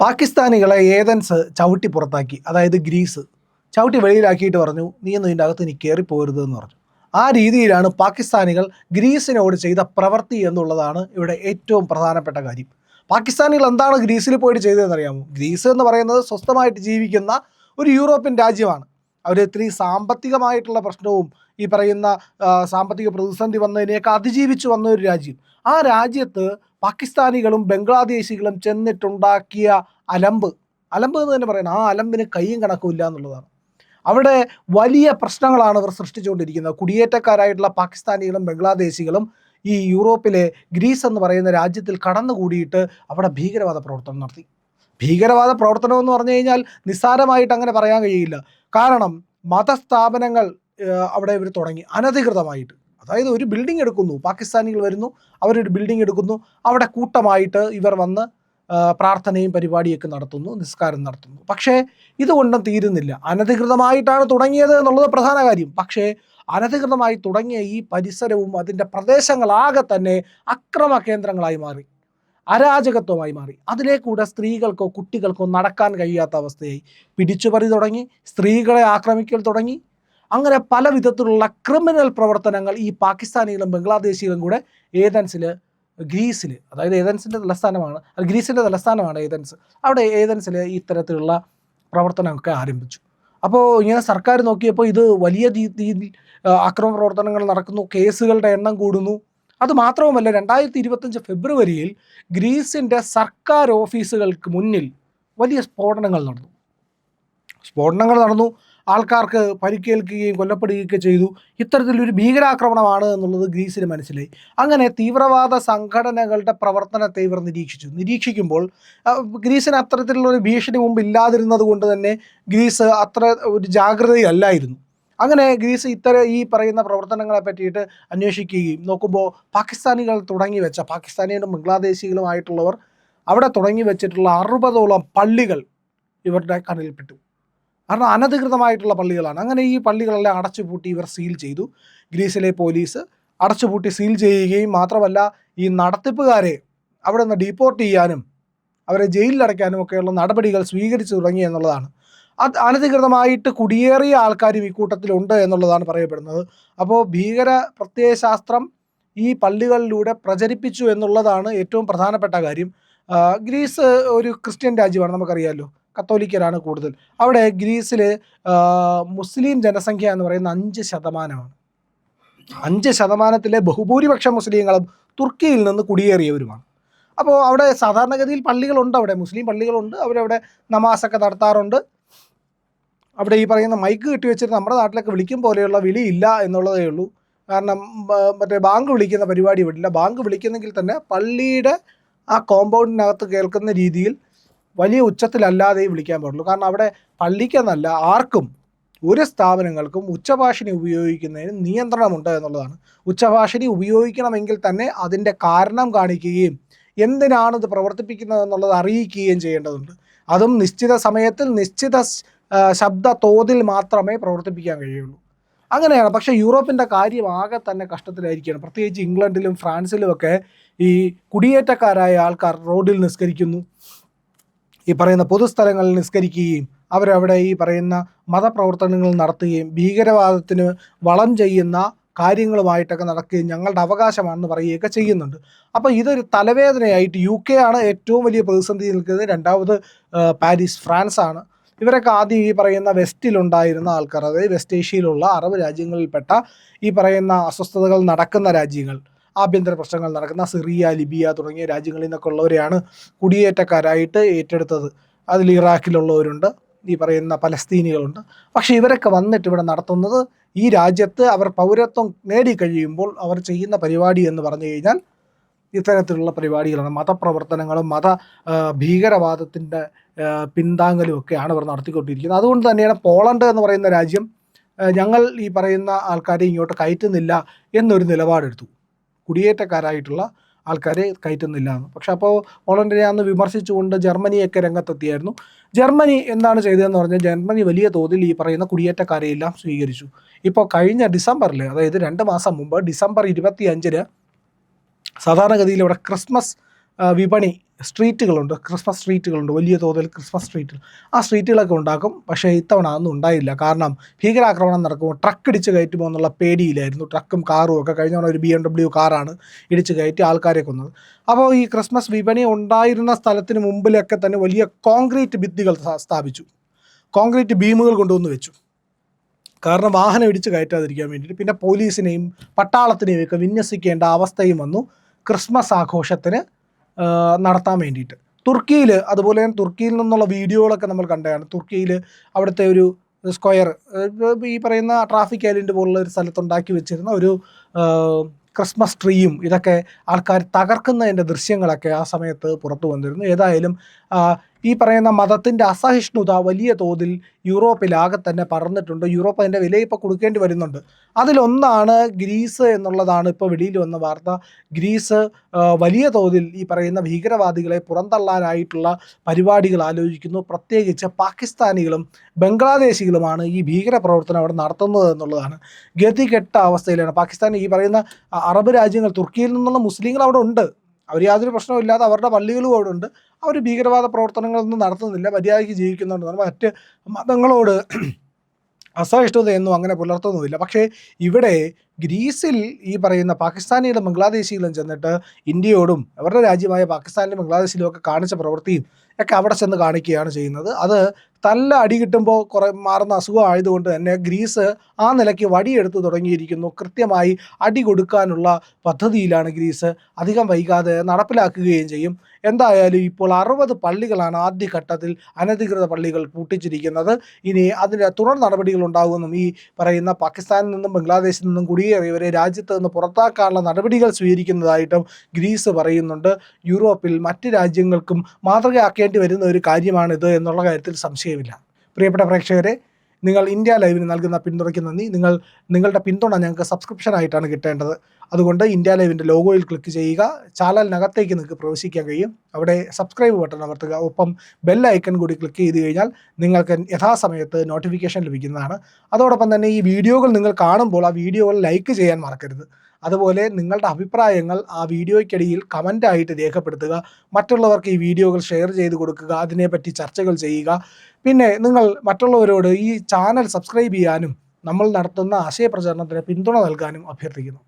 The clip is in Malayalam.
പാകിസ്ഥാനികളെ ഏതൻസ് ചവിട്ടി പുറത്താക്കി അതായത് ഗ്രീസ് ചവിട്ടി വെളിയിലാക്കിയിട്ട് പറഞ്ഞു നീ ഒന്നും ഇതിന്റെ അകത്ത് നീ കയറിപ്പോരുത് എന്ന് പറഞ്ഞു. ആ രീതിയിലാണ് പാകിസ്ഥാനികൾ ഗ്രീസിനോട് ചെയ്ത പ്രവൃത്തി എന്നുള്ളതാണ് ഇവിടെ ഏറ്റവും പ്രധാനപ്പെട്ട കാര്യം. പാകിസ്ഥാനികൾ എന്താണ് ഗ്രീസിൽ പോയിട്ട് ചെയ്തതെന്നറിയാമോ? ഗ്രീസ് എന്ന് പറയുന്നത് സ്വസ്ഥമായിട്ട് ജീവിക്കുന്ന ഒരു യൂറോപ്യൻ രാജ്യമാണ്. അവർ ഇത്രയും സാമ്പത്തികമായിട്ടുള്ള പ്രശ്നവും ഈ പറയുന്ന സാമ്പത്തിക പ്രതിസന്ധി വന്നതിനെയൊക്കെ അതിജീവിച്ച് വന്ന ഒരു രാജ്യം. ആ രാജ്യത്ത് പാകിസ്ഥാനികളും ബംഗ്ലാദേശികളും ചെന്നിട്ടുണ്ടാക്കിയ അലമ്പ്. അലമ്പ് എന്ന് തന്നെ പറയുന്നത് ആ അലമ്പിന് കൈയും കണക്കും ഇല്ല എന്നുള്ളതാണ്. അവിടെ വലിയ പ്രശ്നങ്ങളാണ് ഇവർ സൃഷ്ടിച്ചുകൊണ്ടിരിക്കുന്നത്. കുടിയേറ്റക്കാരായിട്ടുള്ള പാകിസ്ഥാനികളും ബംഗ്ലാദേശികളും ഈ യൂറോപ്പിലെ ഗ്രീസ് എന്ന് പറയുന്ന രാജ്യത്തിൽ കടന്നുകൂടിയിട്ട് അവിടെ ഭീകരവാദ പ്രവർത്തനം നടത്തി. ഭീകരവാദ പ്രവർത്തനം എന്ന് പറഞ്ഞു കഴിഞ്ഞാൽ നിസ്സാരമായിട്ട് അങ്ങനെ പറയാൻ കഴിയില്ല. കാരണം മതസ്ഥാപനങ്ങൾ അവിടെ ഇവർ തുടങ്ങി അനധികൃതമായിട്ട്. അതായത് ഒരു ബിൽഡിംഗ് എടുക്കുന്നു. പാകിസ്ഥാനികൾ വരുന്നു അവരൊരു ബിൽഡിംഗ് എടുക്കുന്നു. അവിടെ കൂട്ടമായിട്ട് ഇവർ വന്ന് പ്രാർത്ഥനയും പരിപാടിയൊക്കെ നടത്തുന്നു നിസ്കാരം നടത്തുന്നു. പക്ഷേ ഇതുകൊണ്ടും തീരുന്നില്ല. അനധികൃതമായിട്ടാണ് തുടങ്ങിയത് എന്നുള്ളത് പ്രധാന കാര്യം. പക്ഷേ അനധികൃതമായി തുടങ്ങിയ ഈ പരിസരവും അതിന്റെ പ്രദേശങ്ങളാകെ തന്നെ അക്രമ കേന്ദ്രങ്ങളായി മാറി. അരാജകത്വമായി മാറി. അതിലേക്കൂടെ സ്ത്രീകൾക്കോ കുട്ടികൾക്കോ നടക്കാൻ കഴിയാത്ത അവസ്ഥയായി. പിടിച്ചുപറി തുടങ്ങി. സ്ത്രീകളെ ആക്രമിക്കൽ തുടങ്ങി. അങ്ങനെ പല വിധത്തിലുള്ള ക്രിമിനൽ പ്രവർത്തനങ്ങൾ ഈ പാകിസ്ഥാനികളും ബംഗ്ലാദേശികളും കൂടെ ഏതൻസിൽ ഗ്രീസിൽ അതായത് ഏതൻസിന്റെ തലസ്ഥാനമാണ് ഗ്രീസിന്റെ തലസ്ഥാനമാണ് ഏതൻസ്. അവിടെ ഏതൻസിൽ ഇത്തരത്തിലുള്ള പ്രവർത്തനമൊക്കെ ആരംഭിച്ചു. അപ്പോൾ ഇങ്ങനെ സർക്കാർ നോക്കിയപ്പോൾ ഇത് വലിയ രീതിയിൽ അക്രമ പ്രവർത്തനങ്ങൾ നടക്കുന്നു കേസുകളുടെ എണ്ണം കൂടുന്നു. അത് മാത്രവുമല്ല രണ്ടായിരത്തി ഇരുപത്തഞ്ച് ഫെബ്രുവരിയിൽ ഗ്രീസിന്റെ സർക്കാർ ഓഫീസുകൾക്ക് മുന്നിൽ വലിയ സ്ഫോടനങ്ങൾ നടന്നു. സ്ഫോടനങ്ങൾ നടന്നു. ആൾക്കാർക്ക് പരിക്കേൽക്കുകയും കൊല്ലപ്പെടുകയും കൊല്ലപ്പെടുകയൊക്കെ ചെയ്തു. ഇത്തരത്തിലൊരു ഭീകരാക്രമണമാണ് എന്നുള്ളത് ഗ്രീസിന് മനസ്സിലായി. അങ്ങനെ തീവ്രവാദ സംഘടനകളുടെ പ്രവർത്തനത്തെ ഇവർ നിരീക്ഷിച്ചു. നിരീക്ഷിക്കുമ്പോൾ ഗ്രീസിന് അത്തരത്തിലുള്ള ഒരു ഭീഷണി മുമ്പ് ഇല്ലാതിരുന്നത് കൊണ്ട് തന്നെ ഗ്രീസ് അത്ര ഒരു ജാഗ്രതയല്ലായിരുന്നു അങ്ങനെ ഗ്രീസ് ഇത്തരം ഈ പറയുന്ന പ്രവർത്തനങ്ങളെ പറ്റിയിട്ട് അന്വേഷിക്കുകയും നോക്കുമ്പോൾ പാകിസ്ഥാനികൾ തുടങ്ങി വെച്ച പാകിസ്ഥാനികളും ബംഗ്ലാദേശികളുമായിട്ടുള്ളവർ അവിടെ തുടങ്ങി വെച്ചിട്ടുള്ള അറുപതോളം പള്ളികൾ ഇവരുടെ കണ്ണിൽപ്പെട്ടു. കാരണം അനധികൃതമായിട്ടുള്ള പള്ളികളാണ്. അങ്ങനെ ഈ പള്ളികളെല്ലാം അടച്ചുപൂട്ടി ഇവർ സീൽ ചെയ്തു. ഗ്രീസിലെ പോലീസ് അടച്ചുപൂട്ടി സീൽ ചെയ്യുകയും മാത്രമല്ല ഈ നടത്തിപ്പുകാരെ അവിടെ നിന്ന് ഡീപ്പോർട്ട് ചെയ്യാനും അവരെ ജയിലിൽ ജയിലിലടയ്ക്കാനും ഒക്കെയുള്ള നടപടികൾ സ്വീകരിച്ചു തുടങ്ങി എന്നുള്ളതാണ്. അത് അനധികൃതമായിട്ട് കുടിയേറിയ ആൾക്കാരും ഈ കൂട്ടത്തിലുണ്ട് എന്നുള്ളതാണ് പറയപ്പെടുന്നത്. അപ്പോൾ ഭീകര പ്രത്യയശാസ്ത്രം ഈ പള്ളികളിലൂടെ പ്രചരിപ്പിച്ചു എന്നുള്ളതാണ് ഏറ്റവും പ്രധാനപ്പെട്ട കാര്യം. ഗ്രീസ് ഒരു ക്രിസ്ത്യൻ രാജ്യമാണ് നമുക്കറിയാമല്ലോ കത്തോലിക്കരാണ് കൂടുതൽ. അവിടെ ഗ്രീസിൽ മുസ്ലിം ജനസംഖ്യ എന്ന് പറയുന്ന അഞ്ച് ശതമാനമാണ്. അഞ്ച് ശതമാനത്തിലെ ബഹുഭൂരിപക്ഷം മുസ്ലിങ്ങളും തുർക്കിയിൽ നിന്ന് കുടിയേറിയവരുമാണ്. അപ്പോൾ അവിടെ സാധാരണഗതിയിൽ പള്ളികളുണ്ട് അവിടെ. മുസ്ലിം പള്ളികളുണ്ട്. അവരവിടെ നമാസൊക്കെ നടത്താറുണ്ട്. അവിടെ ഈ പറയുന്ന മൈക്ക് കെട്ടി വെച്ചിട്ട് നമ്മുടെ നാട്ടിലൊക്കെ വിളിക്കും പോലെയുള്ള വിളിയില്ല എന്നുള്ളതേ ഉള്ളൂ. കാരണം മറ്റേ ബാങ്ക് വിളിക്കുന്ന പരിപാടി വിടില്ല ബാങ്ക് വിളിക്കുന്നെങ്കിൽ തന്നെ പള്ളിയുടെ ആ കോമ്പൗണ്ടിനകത്ത് കേൾക്കുന്ന രീതിയിൽ വലിയ ഉച്ചത്തിലല്ലാതെയും വിളിക്കാൻ പാടുള്ളൂ. കാരണം അവിടെ പള്ളിക്കെന്നല്ല ആർക്കും ഒരു സ്ഥാപനങ്ങൾക്കും ഉച്ചഭാഷിണി ഉപയോഗിക്കുന്നതിന് നിയന്ത്രണമുണ്ട് എന്നുള്ളതാണ്. ഉച്ചഭാഷിണി ഉപയോഗിക്കണമെങ്കിൽ തന്നെ അതിന്റെ കാരണം കാണിക്കുകയും എന്തിനാണ് ഇത് പ്രവർത്തിപ്പിക്കുന്നത് എന്നുള്ളത് അറിയിക്കുകയും ചെയ്യേണ്ടതുണ്ട്. അതും നിശ്ചിത സമയത്തിൽ നിശ്ചിത ശബ്ദ തോതിൽ മാത്രമേ പ്രവർത്തിപ്പിക്കാൻ കഴിയുള്ളൂ. അങ്ങനെയാണ്. പക്ഷേ യൂറോപ്പിന്റെ കാര്യം ആകെ തന്നെ കഷ്ടത്തിലായിരിക്കുകയാണ്. പ്രത്യേകിച്ച് ഇംഗ്ലണ്ടിലും ഫ്രാൻസിലും ഒക്കെ ഈ കുടിയേറ്റക്കാരായ ആൾക്കാർ റോഡിൽ നിസ്കരിക്കുന്നു. ഈ പറയുന്ന പൊതുസ്ഥലങ്ങളിൽ നിസ്കരിക്കുകയും അവരവിടെ ഈ പറയുന്ന മതപ്രവർത്തനങ്ങൾ നടത്തുകയും ഭീകരവാദത്തിന് വളം ചെയ്യുന്ന കാര്യങ്ങളുമായിട്ടൊക്കെ നടക്കുകയും ഞങ്ങളുടെ അവകാശമാണെന്ന് പറയുകയൊക്കെ ചെയ്യുന്നുണ്ട്. അപ്പോൾ ഇതൊരു തലവേദനയായിട്ട് യു കെ ആണ് ഏറ്റവും വലിയ പ്രതിസന്ധി നിൽക്കുന്നത്. രണ്ടാമത് പാരീസ് ഫ്രാൻസ് ആണ്. ഇവരൊക്കെ ആദ്യം ഈ പറയുന്ന വെസ്റ്റിലുണ്ടായിരുന്ന ആൾക്കാർ അതായത് വെസ്റ്റ് ഏഷ്യയിലുള്ള അറബ് രാജ്യങ്ങളിൽപ്പെട്ട ഈ പറയുന്ന അസ്വസ്ഥതകൾ നടക്കുന്ന രാജ്യങ്ങൾ. ആഭ്യന്തര പ്രശ്നങ്ങൾ നടക്കുന്ന സിറിയ ലിബിയ തുടങ്ങിയ രാജ്യങ്ങളിൽ നിന്നൊക്കെ ഉള്ളവരെയാണ് കുടിയേറ്റക്കാരായിട്ട് ഏറ്റെടുത്തത്. അതിൽ ഇറാഖിലുള്ളവരുണ്ട് ഈ പറയുന്ന പലസ്തീനികളുണ്ട്. പക്ഷേ ഇവരൊക്കെ വന്നിട്ട് ഇവിടെ നടത്തുന്നത് ഈ രാജ്യത്ത് അവർ പൗരത്വം നേടിക്കഴിയുമ്പോൾ അവർ ചെയ്യുന്ന പരിപാടി എന്ന് പറഞ്ഞു കഴിഞ്ഞാൽ ഇത്തരത്തിലുള്ള പരിപാടികളാണ്. മതപ്രവർത്തനങ്ങളും മത ഭീകരവാദത്തിന്റെ പിന്താങ്ങലും ഒക്കെയാണ് ഇവർ നടത്തിക്കൊണ്ടിരിക്കുന്നത്. അതുകൊണ്ട് തന്നെയാണ് പോളണ്ട് എന്ന് പറയുന്ന രാജ്യം ഞങ്ങൾ ഈ പറയുന്ന ആൾക്കാരെ ഇങ്ങോട്ട് കയറ്റുന്നില്ല എന്നൊരു നിലപാടെടുത്തു. കുടിയേറ്റക്കാരായിട്ടുള്ള ആൾക്കാരെ കയറ്റുന്നില്ല എന്ന്. പക്ഷെ അപ്പോൾ പോളണ്ടിനെ അന്ന് വിമർശിച്ചുകൊണ്ട് ജർമ്മനിയൊക്കെ രംഗത്തെത്തിയായിരുന്നു. ജർമ്മനി എന്താണ് ചെയ്തതെന്ന് പറഞ്ഞാൽ ജർമ്മനി വലിയ തോതിൽ ഈ പറയുന്ന കുടിയേറ്റക്കാരെയെല്ലാം സ്വീകരിച്ചു. ഇപ്പോൾ കഴിഞ്ഞ ഡിസംബറിൽ അതായത് രണ്ട് മാസം മുമ്പ് ഡിസംബർ ഇരുപത്തി അഞ്ചിന് സാധാരണഗതിയിൽ ഇവിടെ ക്രിസ്മസ് വിപണി സ്ട്രീറ്റുകളുണ്ട് ക്രിസ്മസ് സ്ട്രീറ്റുകളുണ്ട് വലിയ തോതിൽ ക്രിസ്മസ് സ്ട്രീറ്റുകൾ. ആ സ്ട്രീറ്റുകളൊക്കെ ഉണ്ടാക്കും പക്ഷേ ഇത്തവണ അതൊന്നും ഉണ്ടായില്ല. കാരണം ഭീകരാക്രമണം നടക്കുമ്പോൾ ട്രക്ക് ഇടിച്ച് കയറ്റുമോ എന്നുള്ള പേടിയിലായിരുന്നു. ട്രക്കും കാറും ഒക്കെ കഴിഞ്ഞ തവണ ഒരു ബി എം ഡബ്ല്യു കാറാണ് ഇടിച്ച് കയറ്റി ആൾക്കാരെ കൊന്നത്. അപ്പോൾ ഈ ക്രിസ്മസ് വിപണി ഉണ്ടായിരുന്ന സ്ഥലത്തിന് മുമ്പിലൊക്കെ തന്നെ വലിയ കോൺക്രീറ്റ് ഭിത്തികൾ സ്ഥാപിച്ചു. കോൺക്രീറ്റ് ബീമുകൾ കൊണ്ടുവന്ന് വെച്ചു. കാരണം വാഹനം ഇടിച്ച് കയറ്റാതിരിക്കാൻ വേണ്ടിയിട്ട്. പിന്നെ പോലീസിനെയും പട്ടാളത്തിനെയും ഒക്കെ വിന്യസിക്കേണ്ട അവസ്ഥയും വന്നു. ക്രിസ്മസ് ആഘോഷത്തിന് നടത്താൻ വേണ്ടിയിട്ട്. തുർക്കിയിൽ അതുപോലെ തന്നെ തുർക്കിയിൽ നിന്നുള്ള വീഡിയോകളൊക്കെ നമ്മൾ കണ്ടതാണ്. തുർക്കിയിൽ അവിടുത്തെ ഒരു സ്ക്വയർ ഈ പറയുന്ന ട്രാഫിക് ഐലൻഡ് പോലുള്ള ഒരു സ്ഥലത്തുണ്ടാക്കി വെച്ചിരുന്ന ഒരു ക്രിസ്മസ് ട്രീയും ഇതൊക്കെ ആൾക്കാർ തകർക്കുന്നതിന്റെ ദൃശ്യങ്ങളൊക്കെ ആ സമയത്ത് പുറത്തു വന്നിരുന്നു. ഏതായാലും ഈ പറയുന്ന മതത്തിന്റെ അസഹിഷ്ണുത വലിയ തോതിൽ യൂറോപ്പിലാകെ തന്നെ പറന്നിട്ടുണ്ട് യൂറോപ്പ് അതിന്റെ വില ഇപ്പോൾ കൊടുക്കേണ്ടി വരുന്നുണ്ട്. അതിലൊന്നാണ് ഗ്രീസ് എന്നുള്ളതാണ് ഇപ്പോൾ വെളിയിൽ വന്ന വാർത്ത. ഗ്രീസ് വലിയ തോതിൽ ഈ പറയുന്ന ഭീകരവാദികളെ പുറന്തള്ളാനായിട്ടുള്ള പരിപാടികൾ ആലോചിക്കുന്നു. പ്രത്യേകിച്ച് പാകിസ്ഥാനികളും ബംഗ്ലാദേശികളുമാണ് ഈ ഭീകര പ്രവർത്തനം അവിടെ നടത്തുന്നത് എന്നുള്ളതാണ്. ഗതികെട്ട അവസ്ഥയിലാണ്. പാകിസ്ഥാൻ ഈ പറയുന്ന അറബ് രാജ്യങ്ങൾ തുർക്കിയിൽ നിന്നുള്ള മുസ്ലിങ്ങൾ അവിടെ ഉണ്ട്. അവർ യാതൊരു പ്രശ്നമില്ലാതെ അവരുടെ പള്ളികളും അവിടെ ഉണ്ട്. അവർ ഭീകരവാദ പ്രവർത്തനങ്ങളൊന്നും നടത്തുന്നില്ല. മര്യാദയ്ക്ക് ജീവിക്കുന്നുണ്ട് മറ്റ് മതങ്ങളോട് അസഹിഷ്ണുതയൊന്നും അങ്ങനെ പുലർത്തുന്നുമില്ല. പക്ഷേ ഇവിടെ ഗ്രീസിൽ ഈ പറയുന്ന പാകിസ്ഥാനികളും ബംഗ്ലാദേശികളും ചെന്നിട്ട് ഇന്ത്യയോടും അവരുടെ രാജ്യമായ പാകിസ്ഥാനിലും ബംഗ്ലാദേശിലും ഒക്കെ കാണിച്ച പ്രവൃത്തിയും ഒക്കെ അവിടെ ചെന്ന് കാണിക്കുകയാണ് ചെയ്യുന്നത്. അത് തല്ല അടി കിട്ടുമ്പോൾ കുറേ മാറുന്ന അസുഖം ആയതുകൊണ്ട് തന്നെ ഗ്രീസ് ആ നിലയ്ക്ക് വടിയെടുത്ത് തുടങ്ങിയിരിക്കുന്നു. കൃത്യമായി അടി കൊടുക്കാനുള്ള പദ്ധതിയിലാണ് ഗ്രീസ് അധികം വൈകാതെ നടപ്പിലാക്കുകയും ചെയ്യും. എന്തായാലും ഇപ്പോൾ അറുപത് പള്ളികളാണ് ആദ്യഘട്ടത്തിൽ അനധികൃത പള്ളികൾ പൂട്ടിച്ചിരിക്കുന്നത്. ഇനി അതിന്റെ തുടർ നടപടികൾ ഉണ്ടാകുമെന്നും ഈ പറയുന്ന പാകിസ്ഥാനിൽ നിന്നും ബംഗ്ലാദേശിൽ നിന്നും കുടിയേറിയവരെ രാജ്യത്ത് നിന്ന് പുറത്താക്കാനുള്ള നടപടികൾ സ്വീകരിക്കുന്നതായിട്ടും ഗ്രീസ് പറയുന്നുണ്ട്. യൂറോപ്പിൽ മറ്റ് രാജ്യങ്ങൾക്കും മാതൃകയാക്കേണ്ടി വരുന്ന ഒരു കാര്യമാണിത് എന്നുള്ള കാര്യത്തിൽ സംശയമില്ല. പ്രിയപ്പെട്ട പ്രേക്ഷകരെ നിങ്ങൾ ഇന്ത്യ ലൈവിന് നൽകുന്ന പിന്തുണയ്ക്ക് നന്ദി. നിങ്ങൾ നിങ്ങളുടെ പിന്തുണ ഞങ്ങൾക്ക് സബ്സ്ക്രിപ്ഷനായിട്ടാണ് കിട്ടേണ്ടത്. അതുകൊണ്ട് ഇന്ത്യ ലൈവിന്റെ ലോഗോയിൽ ക്ലിക്ക് ചെയ്യുക. ചാനലിനകത്തേക്ക് നിങ്ങൾക്ക് പ്രവേശിക്കാൻ കഴിയും. അവിടെ സബ്സ്ക്രൈബ് ബട്ടൺ അമർത്തുക. ഒപ്പം ബെൽ ഐക്കൺ കൂടി ക്ലിക്ക് ചെയ്ത് കഴിഞ്ഞാൽ നിങ്ങൾക്ക് യഥാസമയത്ത് നോട്ടിഫിക്കേഷൻ ലഭിക്കുന്നതാണ്. അതോടൊപ്പം തന്നെ ഈ വീഡിയോകൾ നിങ്ങൾ കാണുമ്പോൾ ആ വീഡിയോകൾ ലൈക്ക് ചെയ്യാൻ മറക്കരുത്. അതുപോലെ നിങ്ങളുടെ അഭിപ്രായങ്ങൾ ആ വീഡിയോയ്ക്കിടയിൽ കമന്റായിട്ട് രേഖപ്പെടുത്തുക. മറ്റുള്ളവർക്ക് ഈ വീഡിയോകൾ ഷെയർ ചെയ്ത് കൊടുക്കുക അതിനെപ്പറ്റി ചർച്ചകൾ ചെയ്യുക. പിന്നെ നിങ്ങൾ മറ്റുള്ളവരോട് ഈ ചാനൽ സബ്സ്ക്രൈബ് ചെയ്യാനും നമ്മൾ നടത്തുന്ന ആശയപ്രചരണത്തിന് പിന്തുണ നൽകാനും അഭ്യർത്ഥിക്കുന്നു.